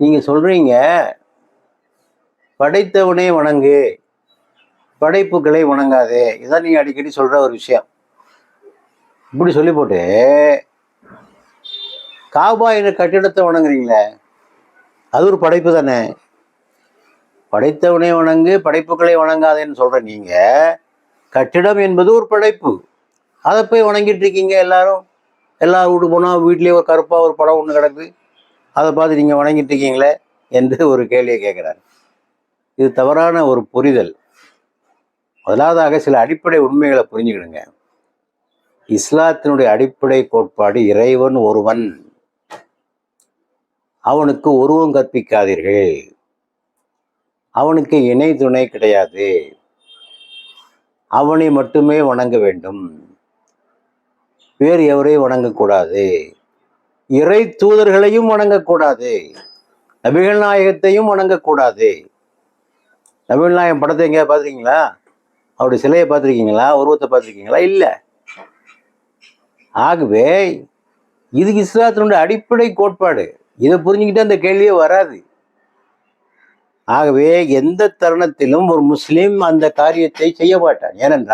நீங்க சொல்றீங்க படைத்தவனே வணங்கு படைப்புகளை வணங்காதே. இதான் நீங்க அடிக்கடி சொல்ற ஒரு விஷயம். இப்படி சொல்லி போட்டு காபா என்ற கட்டிடத்தை வணங்குறீங்களே அது ஒரு படைப்பு தானே? படைத்தவனே வணங்கு படைப்புகளை வணங்காதேன்னு சொல்ற நீங்க கட்டிடம் என்பது ஒரு படைப்பு. அதை போய் வணங்கிட்டு இருக்கீங்க எல்லாரும். எல்லா வீட்டு போனால் வீட்லேயே ஒரு கருப்பாக ஒரு படம் ஒன்று கிடக்கு. அதை பார்த்து நீங்கள் வணங்கிட்டு இருக்கீங்களே என்று ஒரு கேள்வியை கேட்குறாரு. இது தவறான ஒரு புரிதல். முதலாவதாக சில அடிப்படை உண்மைகளை புரிஞ்சுக்கிடுங்க. இஸ்லாத்தினுடைய அடிப்படை கோட்பாடு இறைவன் ஒருவன். அவனுக்கு உருவம் கற்பிக்காதீர்கள். அவனுக்கு இணை துணை கிடையாது. அவனை மட்டுமே வணங்க வேண்டும். வேறு எவரையும் வணங்கக்கூடாது. இறை தூதர்களையும் வணங்கக்கூடாது. நபிகள் நாயகத்தையும் வணங்கக்கூடாது. நபிகள் நாயகம் படத்தை எங்கேயா பார்த்துருக்கீங்களா? அவருடைய சிலையை பார்த்துருக்கீங்களா? உருவத்தை பார்த்துருக்கீங்களா? இல்லை. ஆகவே இது இஸ்லாத்தினுடைய அடிப்படை கோட்பாடு. இதை புரிஞ்சுக்கிட்டு அந்த கேள்வியே வராது. ஆகவே எந்த தருணத்திலும் ஒரு முஸ்லீம் அந்த காரியத்தை செய்ய மாட்டான். ஏனென்றால்